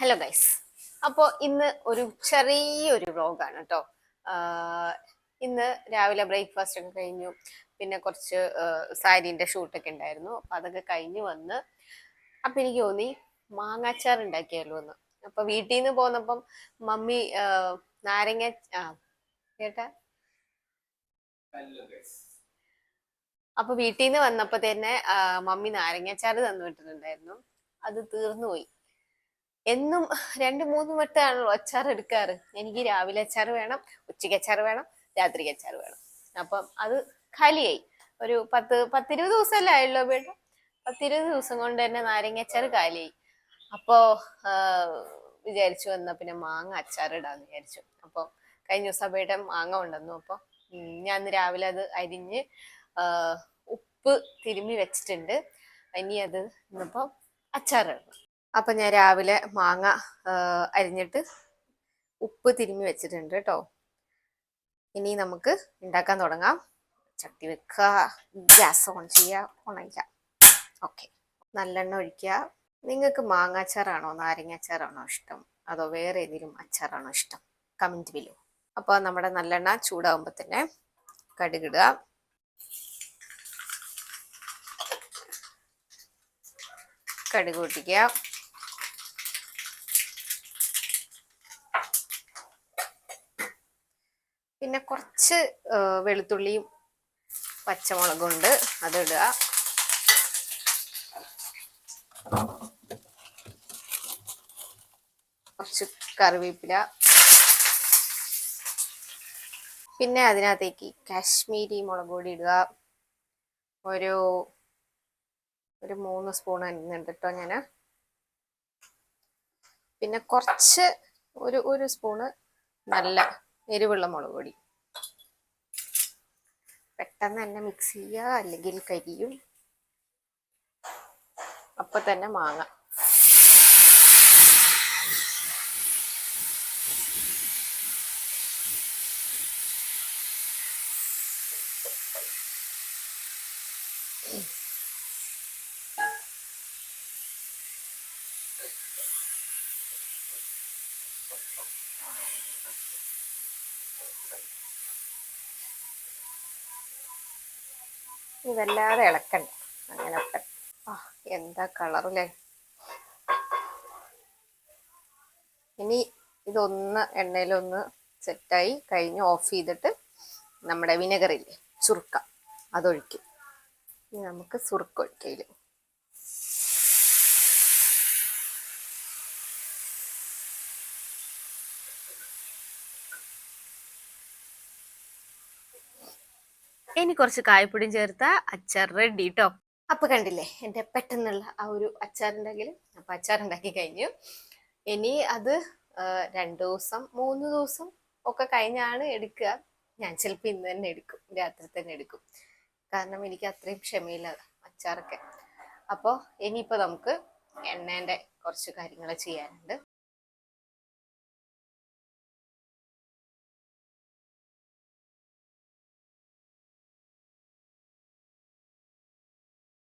Hello guys അപ്പോൾ ഇന്ന് ഒരു ചെറിയൊരു വ്ളോഗാണ് കേട്ടോ. ഇന്ന് രാവിലെ ബ്രേക്ക്ഫാസ്റ്റ് ഒക്കെ കഴിഞ്ഞു. പിന്നെ കുറച്ച് സാരീന്റെ ഷൂട്ടൊക്കെ ഉണ്ടായിരുന്നു. അപ്പം അതൊക്കെ കഴിഞ്ഞ് വന്ന് അപ്പം എനിക്ക് തോന്നി മാങ്ങാച്ചാർ ഉണ്ടാക്കിയാലോ എന്ന്. അപ്പം വീട്ടിൽ നിന്ന് പോന്നപ്പം മമ്മി നാരങ്ങ ആ കേട്ടാ? അപ്പൊ വീട്ടിൽ നിന്ന് വന്നപ്പോ തന്നെ മമ്മി നാരങ്ങാച്ചാറ് തന്നു വിട്ടിട്ടുണ്ടായിരുന്നു. അത് തീർന്നു പോയി. എന്നും രണ്ട് മൂന്ന് വട്ടമാണല്ലോ അച്ചാർ എടുക്കാറ്. എനിക്ക് രാവിലെ അച്ചാർ വേണം ഉച്ചയ്ക്ക് അച്ചാർ വേണം രാത്രി അച്ചാർ വേണം. അപ്പം അത് ഖാലിയായി. ഒരു പത്ത് പത്തിരുപത് ദിവസമല്ലേ ആയുള്ളൂ ബേട്ട പത്തിരുപത് ദിവസം കൊണ്ട് തന്നെ നാരങ്ങ അച്ചാർ കാലിയായി അപ്പോ വിചാരിച്ചു വന്ന പിന്നെ മാങ്ങ അച്ചാർ ഇടാന്ന് വിചാരിച്ചു. അപ്പോൾ കഴിഞ്ഞ ദിവസം അബേട്ട മാങ്ങ ഉണ്ടെന്നു അപ്പോൾ ഞാൻ രാവിലെ അത് അരിഞ്ഞ് ഉപ്പ് തിരുമ്മി വെച്ചിട്ടുണ്ട്. ഇനി അത് ഇന്നിപ്പോൾ അച്ചാറിടണം അപ്പൊ ഞാൻ രാവിലെ മാങ്ങ അരിഞ്ഞിട്ട് ഉപ്പ് തിരുമ്മി വെച്ചിട്ടുണ്ട് കേട്ടോ ഇനി നമുക്ക് ഉണ്ടാക്കാൻ തുടങ്ങാം. ചട്ടി വെക്കുക ഗ്യാസ് ഓൺ ചെയ്യുക ഉണയ്ക്കുക ഓക്കെ. നല്ലെണ്ണ ഒഴിക്കുക. നിങ്ങൾക്ക് മാങ്ങ അച്ചാറാണോ നാരങ്ങ അച്ചാറാണോ ഇഷ്ടം? അതോ വേറെ ഏതെങ്കിലും അച്ചാറാണോ ഇഷ്ടം? കമന്റ് ബിലോ അപ്പോൾ നമ്മുടെ നല്ലെണ്ണ ചൂടാകുമ്പോൾ തന്നെ കടുകിടുക. കടുക് പൊട്ടിക്കുക. പിന്നെ കുറച്ച് വെളുത്തുള്ളിയും പച്ചമുളകും ഉണ്ട് അതിടുക കുറച്ച് കറിവേപ്പില. പിന്നെ അതിനകത്തേക്ക് കാശ്മീരി മുളക് പൊടി ഇടുക. ഒരു ഒരു മൂന്ന് സ്പൂൺ അരിഞ്ഞിട്ട് കേട്ടോ ഞാൻ പിന്നെ കുറച്ച് ഒരു ഒരു സ്പൂണ് നല്ല എരിവുള്ള മുളക് പൊടി. പെട്ടെന്ന് തന്നെ മിക്സ് ചെയ്യുക അല്ലെങ്കിൽ കരിയും. അപ്പൊ തന്നെ മാങ്ങ. ഇതല്ലാതെ ഇളക്കണ്ട. അങ്ങനെ ആ എന്താ കളറല്ലേ ഇനി ഇതൊന്ന് എണ്ണയിലൊന്ന് സെറ്റായി കഴിഞ്ഞ് ഓഫ് ചെയ്തിട്ട് നമ്മുടെ വിനെഗറില്ലേ ചുർക്ക അതൊഴിക്കും. ഇനി നമുക്ക് സുറുക്ക ഒഴിക്കയിൽ ഇനി കുറച്ച് കായപ്പൊടിയും ചേർത്ത അച്ചാർ റെഡി കേട്ടോ അപ്പൊ കണ്ടില്ലേ എന്റെ പെട്ടെന്നുള്ള ആ ഒരു അച്ചാർ ഉണ്ടെങ്കിൽ അപ്പൊ അച്ചാർ ഉണ്ടാക്കി കഴിഞ്ഞു. ഇനി അത് രണ്ടു ദിവസം മൂന്ന് ദിവസം ഒക്കെ കഴിഞ്ഞാണ് എടുക്കുക. ഞാൻ ചിലപ്പോൾ ഇന്ന് തന്നെ എടുക്കും രാത്രി തന്നെ എടുക്കും. കാരണം എനിക്ക് അത്രയും ക്ഷമയില്ല അച്ചാറൊക്കെ. അപ്പോൾ ഇനിയിപ്പോൾ നമുക്ക് എണ്ണേന്റെ കുറച്ച് കാര്യങ്ങൾ ചെയ്യാനുണ്ട്.